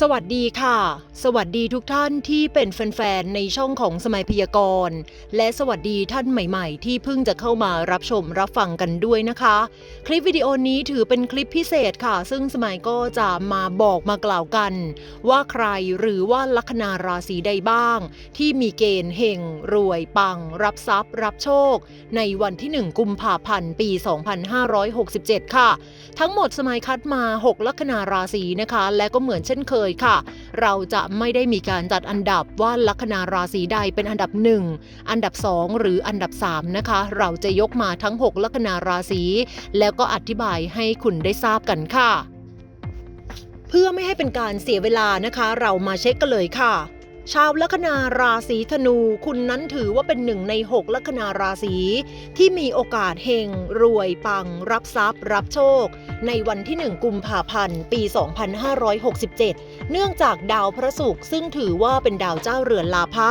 สวัสดีค่ะ สวัสดีทุกท่านที่เป็นแฟนๆ ในช่องของสมัยพยากรณ์ และสวัสดีท่านใหม่ๆ ที่เพิ่งจะเข้ามารับชมรับฟังกันด้วยนะคะ คลิปวิดีโอนี้ถือเป็นคลิปพิเศษค่ะ ซึ่งสมัยก็จะมาบอกมากล่าวกัน ว่าใครหรือว่าลัคนาราศีใดบ้าง ที่มีเกณฑ์เฮงรวยปัง รับทรัพย์ รับโชค ในวันที่ 1 กุมภาพันธ์ปี 2567 ค่ะ ทั้งหมดสมัยคัดมา 6 ลัคนาราศีนะคะ และก็เหมือนเช่นเคยค่ะ เราจะไม่ได้มีการจัดอันดับว่าลัคนาราศีใดเป็นอันดับ 1 อันดับ 2 หรืออันดับ 3 นะคะ เราจะยกมาทั้ง 6 ลัคนาราศีแล้วก็อธิบายให้คุณได้ทราบกันค่ะ เพื่อไม่ให้เป็นการเสียเวลานะคะ เรามาเช็คกันเลยค่ะ ชาวลัคนาราศีธนู คุณนั้นถือว่าเป็นหนึ่งใน6ลัคนาราศีที่มีโอกาสเฮงรวยปัง รับทรัพย์ รับโชค ในวันที่ 1 กุมภาพันธ์ ปี 2567 เนื่องจากดาวพระศุกร์ซึ่งถือว่าเป็นดาวเจ้าเรือนลาภะ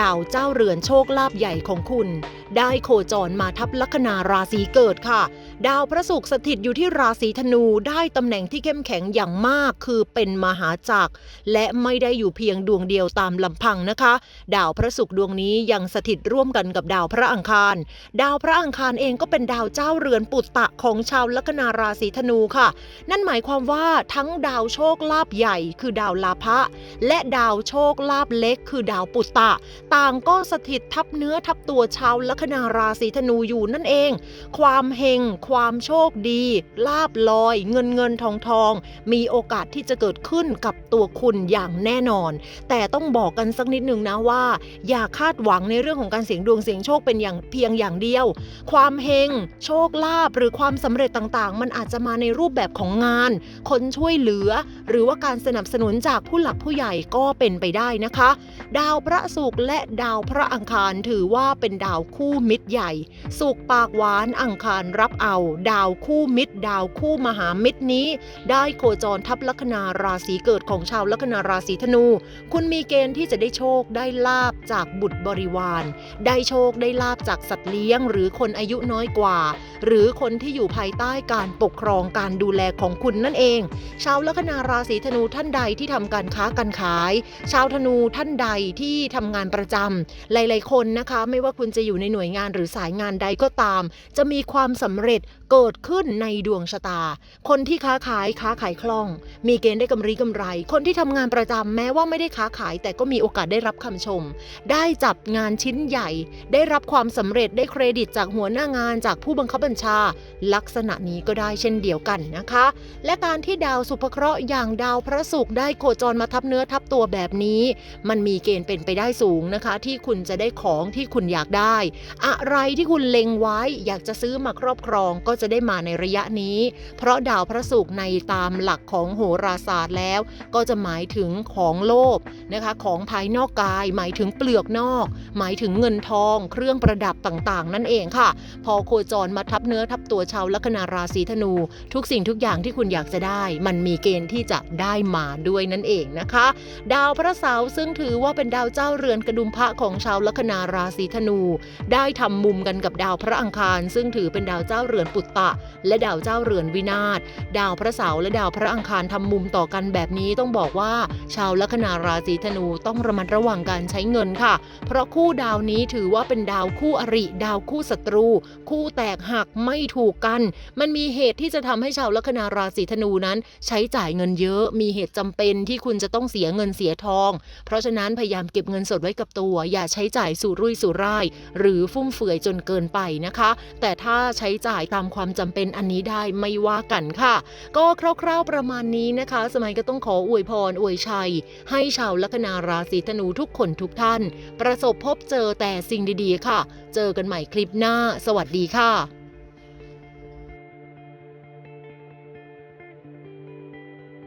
ดาวเจ้าเรือนโชคลาภใหญ่ของคุณ ได้โคจรมาทับลัคนาราศีเกิดค่ะ ดาวพระศุกร์สถิตอยู่ที่ราศีธนูได้ตำแหน่งที่เข้มแข็งอย่างมาก คือเป็นมหาจักรและไม่ได้อยู่เพียงดวงเดียวตามลำพังนะคะ ดาวพระศุกร์ดวงนี้ยังสถิตร่วมกันกับดาวพระอังคาร ดาวพระอังคารเองก็เป็นดาวเจ้าเรือนปุตตะของชาวลัคนาราศีธนูค่ะ นั่นหมายความว่าทั้งดาวโชคลาภใหญ่คือดาวลาภะและดาวโชคลาภเล็กคือดาวปุตตะ ต่างก็สถิตทับเนื้อทับตัวชาวลัคนาราศีธนูอยู่นั่นเอง ความเฮงความโชคดี ลาบลอย เงินเงินทองทอง มีโอกาสที่จะเกิดขึ้นกับตัวคุณอย่างแน่นอน แต่ต้องบอกอกกันสักนิดหนึ่งนะว่า อย่าคาดหวังในเรื่องของการเสี่ยงดวงเสี่ยงโชคเป็นอย่างเพียงอย่างเดียว ความเฮงโชคลาภหรือความสำเร็จต่างๆ มันอาจจะมาในรูปแบบของงาน คนช่วยเหลือ หรือว่าการสนับสนุนจากผู้หลักผู้ใหญ่ก็เป็นไปได้นะคะ ดาวพระศุกร์และดาวพระอังคารถือว่าเป็นดาวคู่มิตรใหญ่ สุกปากหวานอังคารรับเอา ดาวคู่มิตร ดาวคู่มหามิตรนี้ ได้โคจรทับลัคนาราศีเกิดของชาวลัคนาราศีธนู คุณมีเกณฑ์ที่จะได้โชคได้ลาบจากบุตรบริวาร ได้โชคได้ลาบจากสัตว์เลี้ยง หรือคนอายุน้อยกว่า หรือคนที่อยู่ภายใต้การปกครองการดูแลของคุณนั่นเอง ชาวลัคนาราศีธนูท่านใดที่ทำการค้าการขาย ชาวธนูท่านใดที่ทำงานประจำหลาย ๆ คนนะคะ ไม่ว่าคุณจะอยู่ในหน่วยงานหรือสายงานใดก็ตาม จะมีความสำเร็จเกิดขึ้นในดวงชะตา คนที่ค้าขายค้าขายคล่อง มีเกณฑ์ได้กำไรกำไร คนที่ทำงานประจำแม้ว่าไม่ได้ค้าขายแต่ก็มีโอกาสได้รับคำชม ได้จับงานชิ้นใหญ่ ได้รับความสำเร็จได้เครดิตจากหัวหน้างานจากผู้บังคับบัญชา ลักษณะนี้ก็ได้เช่นเดียวกันนะคะ และการที่ดาวสุภเคราะห์อย่างดาวพระศุกร์ได้โคจรมาทับเนื้อทับตัวแบบนี้ มันมีเกณฑ์เป็นไปได้สูงนะคะ ที่คุณจะได้ของที่คุณอยากได้ อะไรที่คุณเล็งไว้อยากจะซื้อมาครอบครองก็จะได้มาในระยะนี้ เพราะดาวพระศุกร์ในตามหลักของโหราศาสตร์แล้ว ก็จะหมายถึงของโลภนะคะขของภายนอกกาย หมายถึงเปลือกนอก หมายถึงเงินทอง เครื่องประดับต่างๆ นั่นเองค่ะ พอโคจรมาทับเนื้อทับตัวชาวลัคนาราศีธนู ทุกสิ่งทุกอย่างที่คุณอยากจะได้ มันมีเกณฑ์ที่จะได้มาด้วยนั่นเองนะคะ ดาวพระเสาร์ซึ่งถือว่าเป็นดาวเจ้าเรือนกระดุมพระของชาวลัคนาราศีธนู ได้ทำมุมกันกับดาวพระอังคาร ซึ่งถือเป็นดาวเจ้าเรือนปุตตะ และดาวเจ้าเรือนวินาศดาวพระเสาร์และดาวพระอังคารทำมุมต่อกันแบบนี้ต้องบอกว่า ชาวลัคนาราศีธนูต้องระมัดระวังการใช้เงินค่ะ เพราะคู่ดาวนี้ถือว่าเป็นดาวคู่อริ ดาวคู่ศัตรู คู่แตกหักไม่ถูกกัน มันมีเหตุที่จะทำให้ชาวลัคนาราศีธนูนั้น ใช้จ่ายเงินเยอะ มีเหตุจำเป็นที่คุณจะต้องเสียเงินเสียทอง เพราะฉะนั้นพยายามเก็บเงินสดไว้กับตัว อย่าใช้จ่ายสู่รุ่ยสู่ร่าย หรือฟุ่มเฟือยจนเกินไปนะคะ แต่ถ้าใช้จ่ายตามความจำเป็นอันนี้ได้ไม่ว่ากันค่ะ ก็คร่าวๆประมาณนี้นะคะ สมัยก็ต้องขออวยพรอวยชัย ให้ชาวลัคนาราศีธนูทุกคนทุกท่าน ประสบพบเจอแต่สิ่งดีๆ ค่ะ เจอกันใหม่คลิปหน้า สวัสดีค่ะ